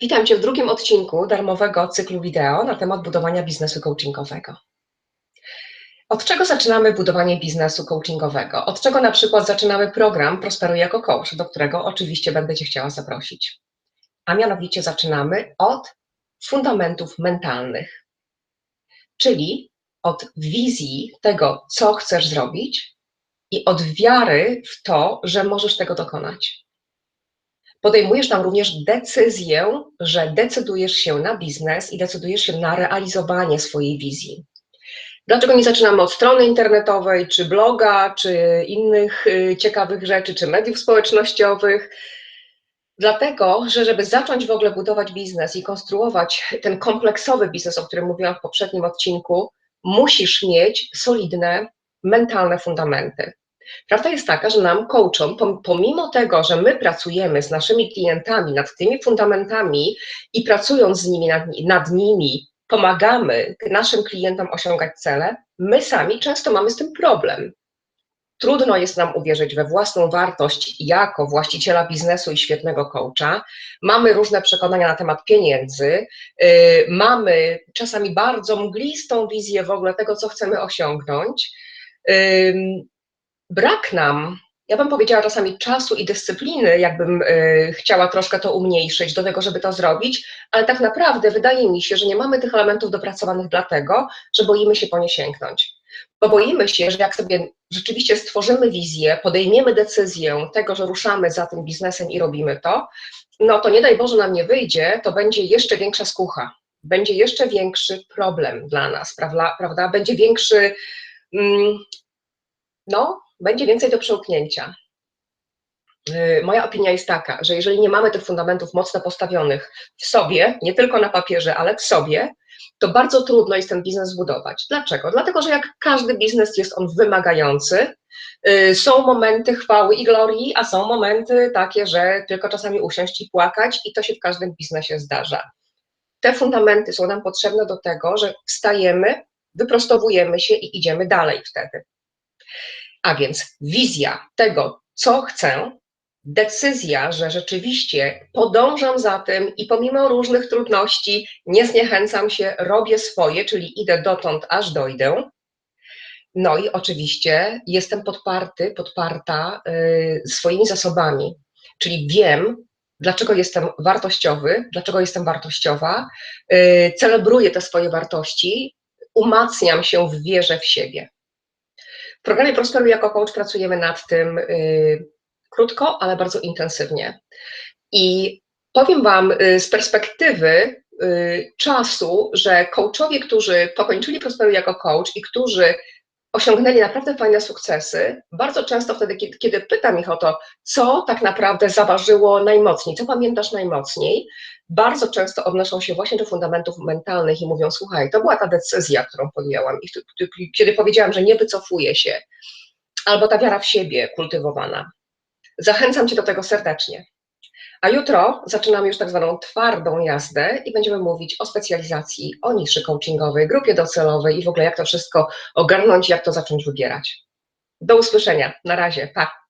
Witam Cię w drugim odcinku darmowego cyklu wideo na temat budowania biznesu coachingowego. Od czego zaczynamy budowanie biznesu coachingowego? Od czego na przykład zaczynamy program Prosperuj jako coach, do którego oczywiście będę Cię chciała zaprosić. A mianowicie zaczynamy od fundamentów mentalnych, czyli od wizji tego, co chcesz zrobić i od wiary w to, że możesz tego dokonać podejmujesz tam również decyzję, że decydujesz się na biznes i decydujesz się na realizowanie swojej wizji. Dlaczego nie zaczynamy od strony internetowej, czy bloga, czy innych y, ciekawych rzeczy, czy mediów społecznościowych? Dlatego, że żeby zacząć w ogóle budować biznes i konstruować ten kompleksowy biznes, o którym mówiłam w poprzednim odcinku, musisz mieć solidne mentalne fundamenty. Prawda jest taka, że nam coachom, pomimo tego, że my pracujemy z naszymi klientami nad tymi fundamentami i pracując z nimi nad, nad nimi, pomagamy naszym klientom osiągać cele, my sami często mamy z tym problem. Trudno jest nam uwierzyć we własną wartość jako właściciela biznesu i świetnego coacha. Mamy różne przekonania na temat pieniędzy, yy, mamy czasami bardzo mglistą wizję w ogóle tego, co chcemy osiągnąć. Yy, brak nam, ja bym powiedziała czasami czasu i dyscypliny, jakbym y, chciała troszkę to umniejszyć do tego, żeby to zrobić, ale tak naprawdę wydaje mi się, że nie mamy tych elementów dopracowanych dlatego, że boimy się po nie sięgnąć. Bo boimy się, że jak sobie rzeczywiście stworzymy wizję, podejmiemy decyzję tego, że ruszamy za tym biznesem i robimy to, no to nie daj Boże nam nie wyjdzie, to będzie jeszcze większa skucha, będzie jeszcze większy problem dla nas, prawda? Będzie większy, mm, no, będzie więcej do przełknięcia. Y, moja opinia jest taka, że jeżeli nie mamy tych fundamentów mocno postawionych w sobie, nie tylko na papierze, ale w sobie, to bardzo trudno jest ten biznes zbudować. Dlaczego? Dlatego, że jak każdy biznes jest on wymagający, y, są momenty chwały i glorii, a są momenty takie, że tylko czasami usiąść i płakać i to się w każdym biznesie zdarza. Te fundamenty są nam potrzebne do tego, że wstajemy, wyprostowujemy się i idziemy dalej wtedy. A więc wizja tego, co chcę, decyzja, że rzeczywiście podążam za tym i pomimo różnych trudności nie zniechęcam się, robię swoje, czyli idę dotąd, aż dojdę. No i oczywiście jestem podparty, podparta y, swoimi zasobami, czyli wiem, dlaczego jestem wartościowy, dlaczego jestem wartościowa, y, celebruję te swoje wartości, umacniam się w wierze w siebie. W programie Prosperuj jako coach pracujemy nad tym y, krótko, ale bardzo intensywnie. I powiem Wam y, z perspektywy y, czasu, że coachowie, którzy pokończyli Prosperuj jako coach i którzy osiągnęli naprawdę fajne sukcesy, bardzo często wtedy, kiedy, pytam ich o to, co tak naprawdę zaważyło najmocniej, co pamiętasz najmocniej, bardzo często odnoszą się właśnie do fundamentów mentalnych i mówią, słuchaj, to była ta decyzja, którą podjęłam i kiedy powiedziałam, że nie wycofuję się, albo ta wiara w siebie kultywowana. Zachęcam Cię do tego serdecznie. A jutro zaczynamy już tak zwaną twardą jazdę i będziemy mówić o specjalizacji, o niszy coachingowej, grupie docelowej i w ogóle jak to wszystko ogarnąć, jak to zacząć wybierać. Do usłyszenia. Na razie. Pa.